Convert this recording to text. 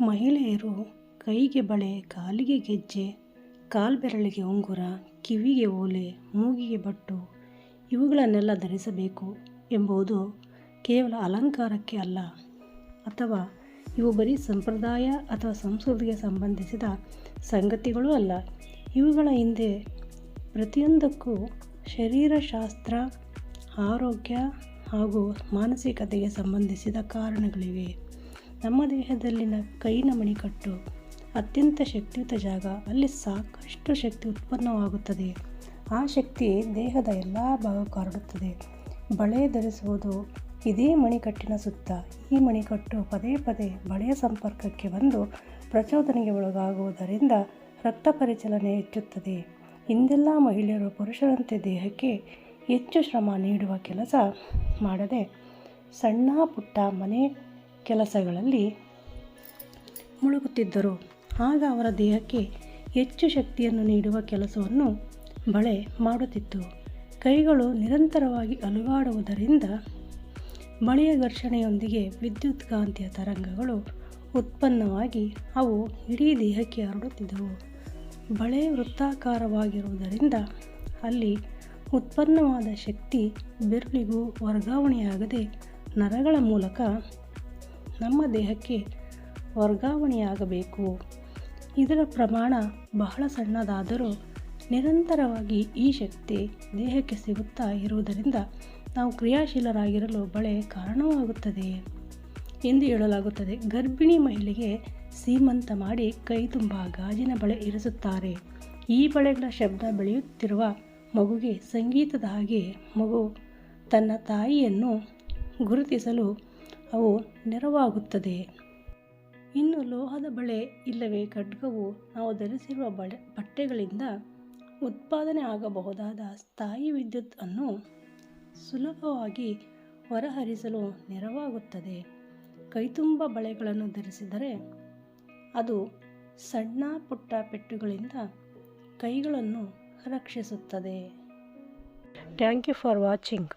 ಮಹಿಳೆಯರು ಕೈಗೆ ಬಳೆ, ಕಾಲಿಗೆ ಗೆಜ್ಜೆ ಕಾಲ್ಬೆರಳಿಗೆ ಉಂಗುರ, ಕಿವಿಗೆ ಓಲೆ, ಮೂಗಿಗೆ ಬಟ್ಟು ಇವುಗಳನ್ನೆಲ್ಲ ಧರಿಸಬೇಕು ಎಂಬುದು ಕೇವಲ ಅಲಂಕಾರಕ್ಕೆ ಅಲ್ಲ. ಅಥವಾ ಇವು ಬರೀ ಸಂಪ್ರದಾಯ ಅಥವಾ ಸಂಸ್ಕೃತಿಗೆ ಸಂಬಂಧಿಸಿದ ಸಂಗತಿಗಳೂ ಅಲ್ಲ. ಇವುಗಳ ಹಿಂದೆ ಪ್ರತಿಯೊಂದಕ್ಕೂ ಶರೀರಶಾಸ್ತ್ರ, ಆರೋಗ್ಯ ಹಾಗೂ ಮಾನಸಿಕತೆಗೆ ಸಂಬಂಧಿಸಿದ ಕಾರಣಗಳಿವೆ. ನಮ್ಮ ದೇಹದಲ್ಲಿನ ಕೈನ ಮಣಿಕಟ್ಟು ಅತ್ಯಂತ ಶಕ್ತಿಯುತ ಜಾಗ, ಅಲ್ಲಿ ಸಾಕಷ್ಟು ಶಕ್ತಿ ಉತ್ಪನ್ನವಾಗುತ್ತದೆ. ಆ ಶಕ್ತಿ ದೇಹದ ಎಲ್ಲ ಭಾಗಕ್ಕೂ ಹರಡುತ್ತದೆ. ಬಳೆ ಧರಿಸುವುದು ಇದೇ ಮಣಿಕಟ್ಟಿನ ಸುತ್ತ. ಈ ಮಣಿಕಟ್ಟು ಪದೇ ಪದೇ ಬಳೆಯ ಸಂಪರ್ಕಕ್ಕೆ ಬಂದು ಪ್ರಚೋದನೆಗೆ ಒಳಗಾಗುವುದರಿಂದ ರಕ್ತ ಪರಿಚಲನೆ ಹೆಚ್ಚುತ್ತದೆ. ಇಂದೆಲ್ಲ ಮಹಿಳೆಯರು ಪುರುಷರಂತೆ ದೇಹಕ್ಕೆ ಹೆಚ್ಚು ಶ್ರಮ ನೀಡುವ ಕೆಲಸ ಮಾಡದೆ ಸಣ್ಣ ಪುಟ್ಟ ಮನೆ ಕೆಲಸಗಳಲ್ಲಿ ಮುಳುಗುತ್ತಿದ್ದರು. ಆಗ ಅವರ ದೇಹಕ್ಕೆ ಹೆಚ್ಚು ಶಕ್ತಿಯನ್ನು ನೀಡುವ ಕೆಲಸವನ್ನು ಬಳೆ ಮಾಡುತ್ತಿತ್ತು. ಕೈಗಳು ನಿರಂತರವಾಗಿ ಅಲುಗಾಡುವುದರಿಂದ ಬಳೆಯ ಘರ್ಷಣೆಯೊಂದಿಗೆ ವಿದ್ಯುತ್ ಕಾಂತಿಯ ತರಂಗಗಳು ಉತ್ಪನ್ನವಾಗಿ ಅವು ಇಡೀ ದೇಹಕ್ಕೆ ಹರಡುತ್ತಿದ್ದವು. ಬಳೆ ವೃತ್ತಾಕಾರವಾಗಿರುವುದರಿಂದ ಅಲ್ಲಿ ಉತ್ಪನ್ನವಾದ ಶಕ್ತಿ ಬೆರಳಿಗೂ ವರ್ಗಾವಣೆಯಾಗದೆ ನರಗಳ ಮೂಲಕ ನಮ್ಮ ದೇಹಕ್ಕೆ ವರ್ಗಾವಣೆಯಾಗಬೇಕು. ಇದರ ಪ್ರಮಾಣ ಬಹಳ ಸಣ್ಣದಾದರೂ ನಿರಂತರವಾಗಿ ಈ ಶಕ್ತಿ ದೇಹಕ್ಕೆ ಸಿಗುತ್ತಾ ಇರುವುದರಿಂದ ನಾವು ಕ್ರಿಯಾಶೀಲರಾಗಿರಲು ಬಳೆ ಕಾರಣವಾಗುತ್ತದೆ. ಎಂದು ಹೇಳಲಾಗುತ್ತದೆ. ಗರ್ಭಿಣಿ ಮಹಿಳೆಗೆ ಸೀಮಂತ ಮಾಡಿ ಕೈ ತುಂಬ ಗಾಜಿನ ಬಳೆ ಇರಿಸುತ್ತಾರೆ. ಈ ಬಳೆಗಳ ಶಬ್ದ ಬೆಳೆಯುತ್ತಿರುವ ಮಗುಗೆ ಸಂಗೀತದ ಹಾಗೆ ಮಗು ತನ್ನ ತಾಯಿಯನ್ನು ಗುರುತಿಸಲು ಅವು ನೆರವಾಗುತ್ತದೆ. ಇನ್ನು ಲೋಹದ ಬಳೆ ಇಲ್ಲವೇ ಖಡ್ಗವು ನಾವು ಧರಿಸಿರುವ ಬಟ್ಟೆಗಳಿಂದ ಉತ್ಪಾದನೆ ಆಗಬಹುದಾದ ಸ್ಥಾಯಿ ವಿದ್ಯುತ್ ಅನ್ನು ಸುಲಭವಾಗಿ ಹೊರಹರಿಸಲು ನೆರವಾಗುತ್ತದೆ. ಕೈತುಂಬ ಬಳೆಗಳನ್ನು ಧರಿಸಿದರೆ ಅದು ಸಣ್ಣ ಪುಟ್ಟ ಪೆಟ್ಟುಗಳಿಂದ ಕೈಗಳನ್ನು ರಕ್ಷಿಸುತ್ತದೆ. Thank you for watching.